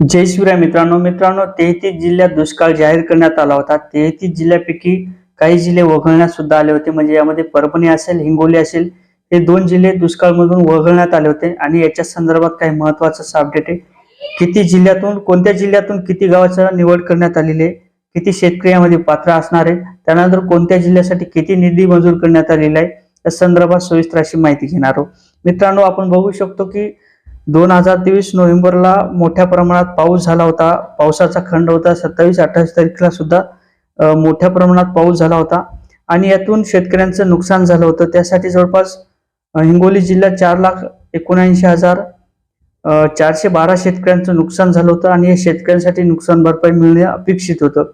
जय शिवराय मित्रांनो मित्रांनो तेहतीस जिल्ह्यात दुष्काळ जाहीर करण्यात आला होता. तेहतीस जिल्ह्यापैकी काही जिल्हे वगळण्यात सुद्धा आले होते. म्हणजे यामध्ये परभणी असेल हिंगोली असेल हे दोन जिल्हे दुष्काळमधून वगळण्यात आले होते. आणि याच्या संदर्भात काही महत्वाचं अपडेट आहे. किती जिल्ह्यातून कोणत्या जिल्ह्यातून किती गावाचा निवड करण्यात आलेली आहे? किती शेतकरी यामध्ये पात्र असणार आहे? त्यानंतर कोणत्या जिल्ह्यासाठी किती निधी मंजूर करण्यात आलेला आहे? या संदर्भात सविस्तर अशी माहिती घेणार आहोत. मित्रांनो आपण बघू शकतो की दोन हजार तेवीस नोव्हेंबरला मोठ्या प्रमाणात पाऊस झाला होता. पावसाचा खंड होता. सत्तावीस अठ्ठावीस तारखेला सुद्धा मोठ्या प्रमाणात पाऊस झाला होता. आणि यातून शेतकऱ्यांचं नुकसान झालं होतं. त्यासाठी जवळपास हिंगोली जिल्ह्यात चार लाख एकोणऐंशी हजार चारशे बारा शेतकऱ्यांचं नुकसान झालं होतं आणि या शेतकऱ्यांसाठी नुकसान भरपाई मिळणे अपेक्षित होतं.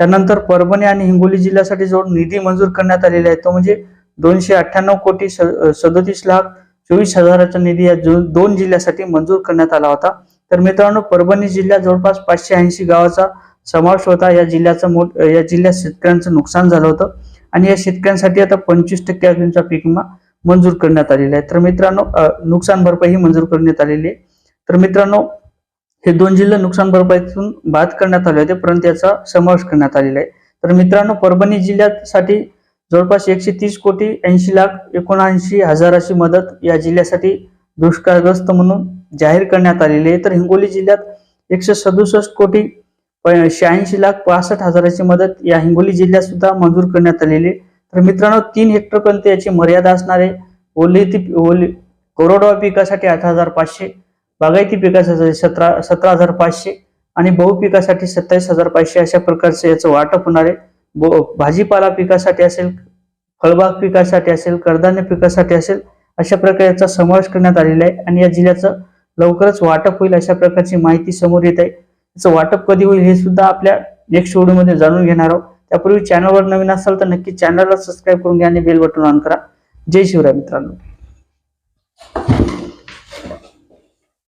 त्यानंतर परभणी आणि हिंगोली जिल्ह्यासाठी जो निधी मंजूर करण्यात आलेला आहे तो म्हणजे दोनशे अठ्ठ्याण्णव कोटी सदोतीस लाख चोवीस हजाराचा निधी या दोन जिल्ह्यासाठी मंजूर करण्यात आला होता. तर मित्रांनो परभणी जिल्ह्यात जवळपास पाचशे ऐंशी गावाचा समावेश होता. या जिल्ह्याचं मोठ या जिल्ह्यात शेतकऱ्यांचं नुकसान झालं होतं. आणि या शेतकऱ्यांसाठी आता पंचवीस टक्के अजूनचा पीक विमा मंजूर करण्यात आलेला आहे. तर मित्रांनो नुकसान भरपाई ही मंजूर करण्यात आलेली आहे. तर मित्रांनो हे दोन जिल्हे नुकसान भरपाईतून बाद करण्यात आले होते परंतु याचा समावेश करण्यात आलेला आहे. तर मित्रांनो परभणी जिल्ह्यासाठी जवळपास एकशे तीस कोटी ऐंशी लाख एकोणऐंशी हजाराची मदत या जिल्ह्यासाठी दुष्काळग्रस्त म्हणून जाहीर करण्यात आलेली आहे. तर हिंगोली जिल्ह्यात एकशे सदुसष्ट कोटी शहाऐंशी लाख पासष्ट हजाराची मदत या हिंगोली जिल्ह्यात सुद्धा मंजूर करण्यात आलेली आहे. तर मित्रांनो तीन हेक्टरपर्यंत याची मर्यादा असणार आहे. ओली ती ओली कोरडवा पिकासाठी आठ हजार पाचशे बागायती पिकासाठी सतरा सतरा हजार पाचशे आणि बहुपिकासाठी सत्तावीस हजार पाचशे अशा प्रकारचं याचं वाटप होणार आहे. भाजीपाला पिकासाठी असेल फळबाग पिकासाठी असेल कडधान्य पिकासाठी असेल अशा प्रकारचा समावेश करण्यात आलेला आहे. आणि या जिल्ह्याचं लवकरच वाटप होईल अशा प्रकारची माहिती समोर येत आहे. त्याचं वाटप कधी होईल हे सुद्धा आपल्या नेक्स्ट व्हिडिओमध्ये जाणून घेणार आहोत. त्यापूर्वी चॅनलवर नवीन असाल तर नक्की चॅनलला सबस्क्राईब करून घ्या आणि बेल बटन ऑन करा. जय शिवराय मित्रांनो.